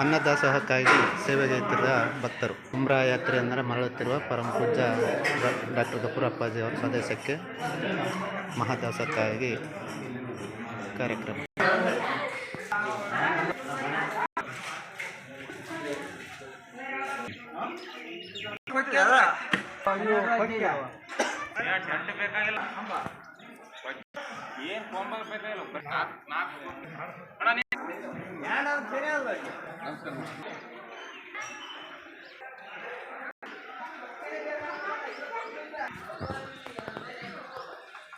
ಅನ್ನದಾಸೋಹಕ್ಕಾಗಿ ಸೇವೆಗೈತಿರುವ ಭಕ್ತರು. ಉಮ್ರಾ ಅಂದರೆ ಮರಳುತ್ತಿರುವ ಪರಮ ಪೂಜ್ಯ ಡಾಕ್ಟರ್ ಅಪ್ಪಾಜಿ ಅವರ ಸ್ವದೇಶಕ್ಕೆ ಮಹಾದಾಸಕ್ಕಾಗಿ ಕಾರ್ಯಕ್ರಮ.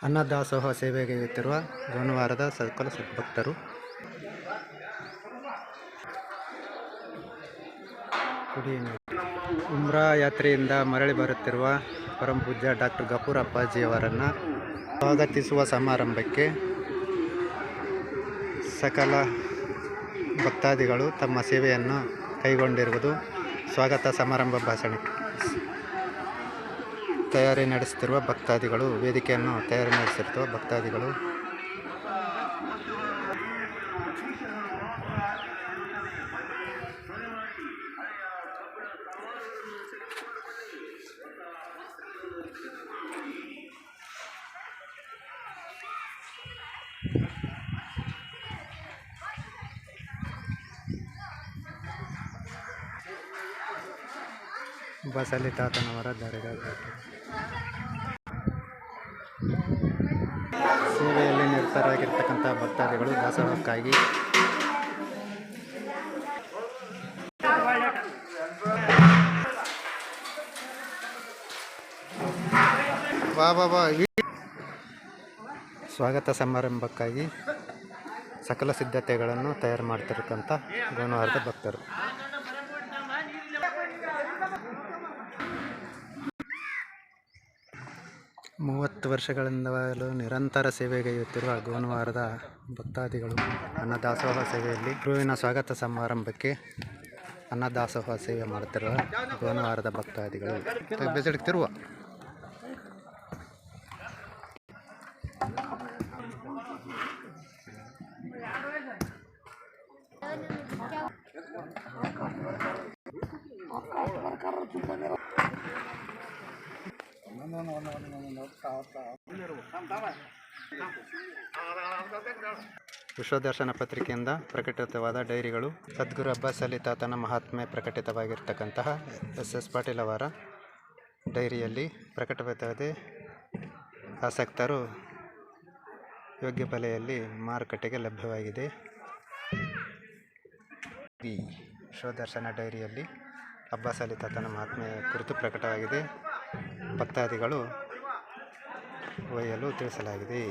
ಅನ್ನದಾಸೋಹ ಸೇವೆಗೈತಿರುವ ಭಾನುವಾರದ ಸಕಲ ಭಕ್ತರು ಉಮ್ರಾ ಯಾತ್ರೆಯಿಂದ ಮರಳಿ ಬರುತ್ತಿರುವ ಪರಮ ಪೂಜ್ಯ ಡಾಕ್ಟರ್ ಗಫೂರ್ ಅಪ್ಪಾಜಿಯವರನ್ನು ಸ್ವಾಗತಿಸುವ ಸಮಾರಂಭಕ್ಕೆ ಸಕಲ ಭಕ್ತಾದಿಗಳು ತಮ್ಮ ಸೇವೆಯನ್ನು ಕೈಗೊಂಡಿರುವುದು ಸ್ವಾಗತ ಸಮಾರಂಭ ಭಾಷಣಕ್ಕೆ ತಯಾರಿ ನಡೆಸುತ್ತಿರುವ ಭಕ್ತಾದಿಗಳು, ವೇದಿಕೆಯನ್ನು ತಯಾರಿ ನಡೆಸಿರುವ ಭಕ್ತಾದಿಗಳು. ಬಸಲಿ ತಾತನವರ ದರ್ಗಾ. ಸೇವೆಯಲ್ಲಿ ನಿರತರಾಗಿರ್ತಕ್ಕಂಥ ಭಕ್ತಾದಿಗಳು ದಾಸೋಹಕ್ಕಾಗಿ ಸ್ವಾಗತ ಸಮಾರಂಭಕ್ಕಾಗಿ ಸಕಲ ಸಿದ್ಧತೆಗಳನ್ನು ತಯಾರು ಮಾಡ್ತಿರ್ತಕ್ಕಂಥ ಗುಣವಾರದ ಭಕ್ತರು ಮೂವತ್ತು ವರ್ಷಗಳಿಂದಲೂ ನಿರಂತರ ಸೇವೆಗೈಯುತ್ತಿರುವ ಗೋನವಾರದ ಭಕ್ತಾದಿಗಳು ಅನ್ನದಾಸೋಹ ಸೇವೆಯಲ್ಲಿ ಗುರುವಿನ ಸ್ವಾಗತ ಸಮಾರಂಭಕ್ಕೆ ಅನ್ನದಾಸೋಹ ಸೇವೆ ಮಾಡುತ್ತಿರುವ ಗೋನವಾರದ ಭಕ್ತಾದಿಗಳು. ಬೆಸಡಿಕ್ತಿರುವ ವಿಶ್ವದರ್ಶನ ಪತ್ರಿಕೆಯಿಂದ ಪ್ರಕಟಿತವಾದ ಡೈರಿಗಳು ಸದ್ಗುರು ಅಬ್ಬಾಸ್ ಅಲಿ ತಾತನ ಮಹಾತ್ಮೆ ಪ್ರಕಟಿತವಾಗಿರ್ತಕ್ಕಂತಹ ಎಸ್ ಎಸ್ ಪಾಟೀಲ್ ಅವರ ಡೈರಿಯಲ್ಲಿ ಪ್ರಕಟವಾದ ಆಸಕ್ತರು ಯೋಗ್ಯ ಬೆಲೆಯಲ್ಲಿ ಮಾರುಕಟ್ಟೆಗೆ ಲಭ್ಯವಾಗಿದೆ. ಈ ವಿಶ್ವದರ್ಶನ ಡೈರಿಯಲ್ಲಿ ಅಬ್ಬಾಸ್ ಅಲಿ ತಾತನ ಮಹಾತ್ಮೆ ಕುರಿತು ಪ್ರಕಟವಾಗಿದೆ. ಭಕ್ತಾದಿಗಳು ಒಯ್ಯಲು ತಿಳಿಸಲಾಗಿದೆ.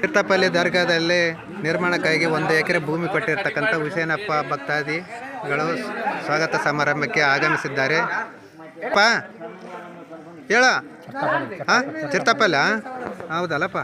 ತೀರ್ಥಪಲ್ಲಿ ದರ್ಗಾದಲ್ಲಿ ನಿರ್ಮಾಣಕ್ಕಾಗಿ ಒಂದು ಎಕರೆ ಭೂಮಿ ಕೊಟ್ಟಿರ್ತಕ್ಕಂಥ ಹುಸೇನಪ್ಪ ಭಕ್ತಾದಿಗಳು ಸ್ವಾಗತ ಸಮಾರಂಭಕ್ಕೆ ಆಗಮಿಸಿದ್ದಾರೆ. ಅಪ್ಪ, ಹೇಳ. ಹಾಂ ಹೌದಲ್ಲಪ್ಪ.